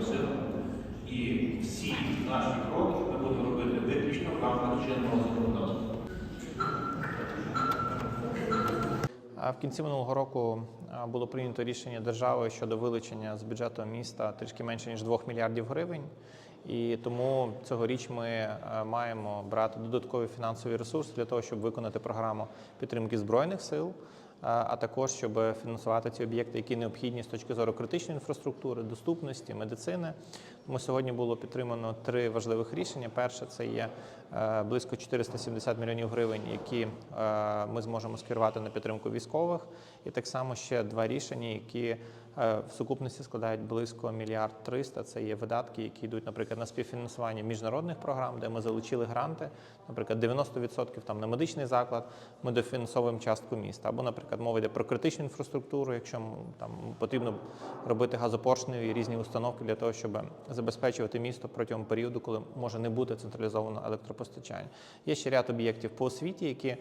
просили. І всі наші кроки ми будемо робити виключно в рамках чинного законодавства. В кінці минулого року було прийнято рішення держави щодо вилучення з бюджету міста трішки менше ніж 2 мільярдів гривень, і тому цьогоріч ми е, маємо брати додаткові фінансові ресурси для того, щоб виконати програму підтримки збройних сил а також щоб фінансувати ці об'єкти, які необхідні з точки зору критичної інфраструктури, доступності, медицини. Тому сьогодні було підтримано три важливих рішення. Перше це є е, близько 470 мільйонів гривень, які е, ми зможемо скерувати на підтримку військових, і так само ще два рішення, які в сукупності складають близько мільярд триста. Це є видатки, які йдуть, наприклад, на співфінансування міжнародних програм, де ми залучили гранти. Наприклад, 90% там на медичний заклад ми дофінансовуємо частку міста. Або, наприклад, мова йде про критичну інфраструктуру, якщо там потрібно робити газопоршневі і різні установки для того, щоб забезпечувати місто протягом періоду, коли може не бути централізованого електропостачання. Є ще ряд об'єктів по освіті, які е,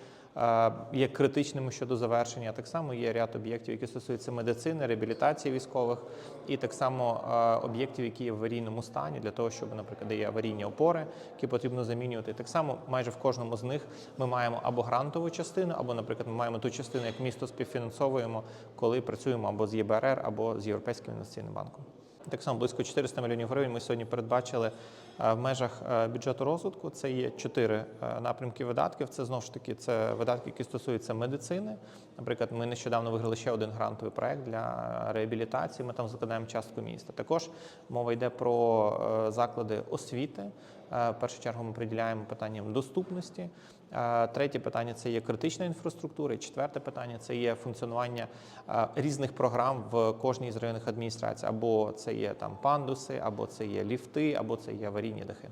є критичними щодо завершення. Так само є ряд об'єктів, які стосуються медицини, реабілітації військових, і так само е, об'єктів, які є в аварійному стані, для того, щоб, наприклад, є аварійні опори, які потрібно замінювати. Так само майже в кожному з них ми маємо або грантову частину, або, наприклад, ми маємо ту частину, як місто співфінансовуємо, коли працюємо або з ЄБРР, або з Європейським інвестиційним банком. Так само близько 400 мільйонів гривень ми сьогодні передбачили е, в межах е, бюджету розвитку. Це є чотири е, напрямки видатків. Це знову ж таки це видатки, які стосуються медицини. Наприклад, ми нещодавно виграли ще один грантовий проект для реабілітації. Ми там закладаємо частку міста. Також мова йде про е, заклади освіти. Е, В першу чергу ми приділяємо питанням доступності. Е, Третє питання це є критична інфраструктура. Четверте питання це є функціонування е, різних програм в кожній з районних адміністрацій. Або це є там пандуси, або це є ліфти, або це є аварійні дахи.